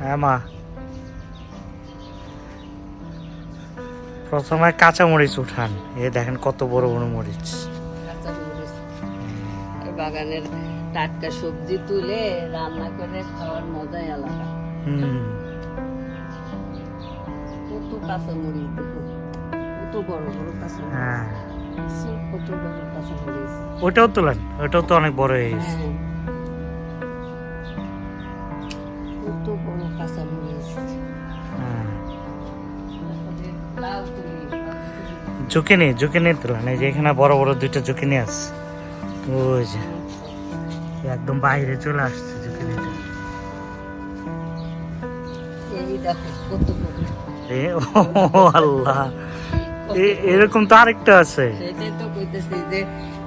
হ্যাঁ মা। প্রথমে কাঁচা মরিচ উঠান। এ দেখেন কত বড় বড় মরিচ। বাগানের টাটকা সবজি তুলে রান্না করে খাওয়ার মজাই আলাদা। হুম। কত কাঁচা মরিচ কত বড় বড় কাঁচা মরিচ হ্যাঁ। কত বড় কাঁচা মরিচ ওটাও তোলেন? ওটাও তো অনেক বড় হয়ে গেছে। বড় কাঁচা মরিচ হ্যাঁ তারপরে লাউ তুলি ঝুঁকিনি ঝুঁকিনি তোলেন এই যে এখানে বড় বড় দুইটা ঝুঁকিনি আছে ওই যে একদম বাইরে চলে আসছে ও আল্লাহ এরকম তো আরেকটা আছে। সেটাই তো কইতেছি যে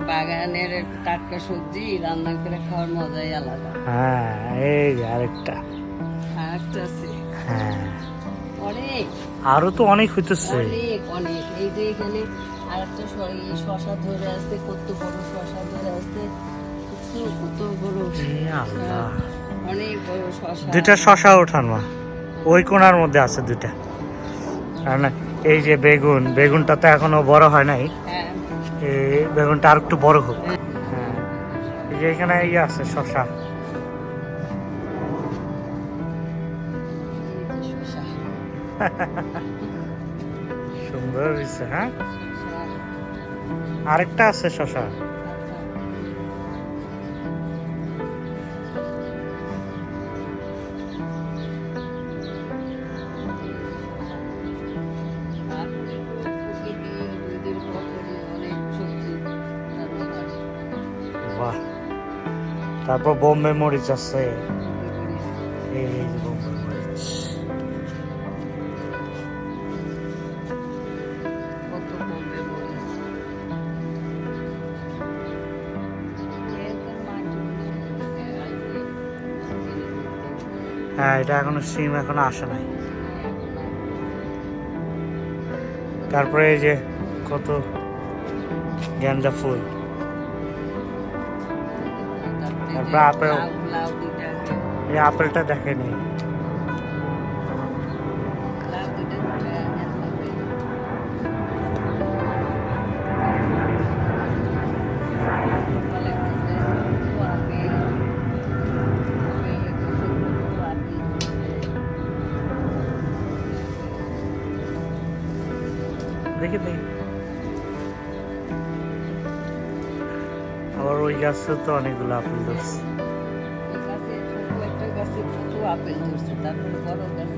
বাগানের টাটকা সবজি রান্না করে খাওয়ার মজাই আলাদা। হ্যাঁ এই আরেকটা। হ্যাঁ। আরও তো অনেক হইতেছে। অনেক অনেক। এই যে এখানে শশা ধরে আছে কত বড় শশা ধরে আছে কত কত বড় অনেক বড় শশা। দুইটা শশা ওঠান মা। ওই কোণার মধ্যে আছে দুইটা। আর না এই যে বেগুন বেগুনটা তো এখনও বড় হয় নাই। হ্যাঁ। বেগুনটা আর একটু বড় হোক। হ্যাঁ। এই যে এখানে ইয়ে আছে শশা। সুন্দর হয়েছে হ্যাঁ? আরেকটা আছে শশা। তারপরে বোম্বে মরিচ আছে। এই বোম্বে হ্যাঁ এটা এখনও সিম এখনও আসে নাই। তারপরে এই যে কত গেন্দা ফুল। তারপরে আপেল। এই আপেলটা দেখেনি। দেখি দেখি আবার ওই গাছে তো অনেকগুলো আপেল ধরছে। আপেল তারপরে বড় গাছে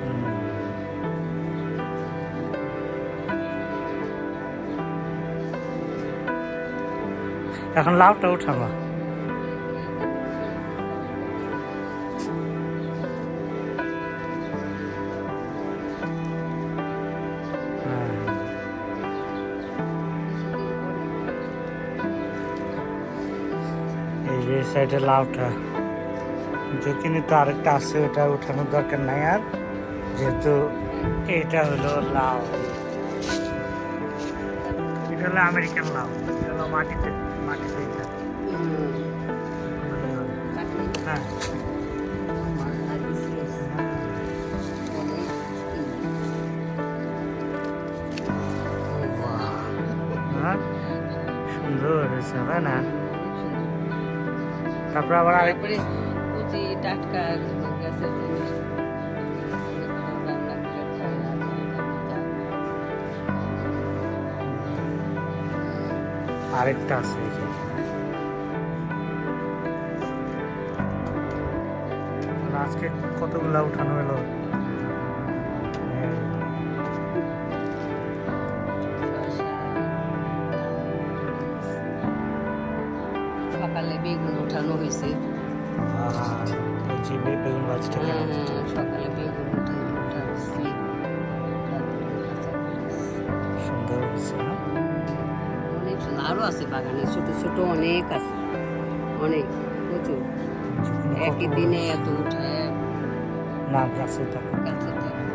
হুম। এখন লাউটা উঠাবা। যে সাইডে লাউটা যখিনি তো আরেকটা আছে, ওটা উঠানোর দরকার নাই আর, যেহেতু এটা হলো লাউ। এটা হলো আমেরিকান লাউ, এটা হলো মাটিতে মাটিতে হ্যাঁ। হ্যাঁ। সুন্দর হয়েছে না? তারপর আবার আরেকবারে তারপরে টাটকা গাছের জিনিস আরেকটা আছে। আজকে কতগুলা উঠানো হলো সকালে বেগুন উঠানো হয়েছে। বেগুন কেমন হ্যাঁ? সকালে বেগুন উঠানো উঠা। সুন্দর হয়েছে অনেক সুন্দর। আরও আছে বাগানে ছোট ছোট অনেক আছে। অনেক প্রচুর। একই দিনে এত উঠায় না গাছে থাকে। গাছে থাকে।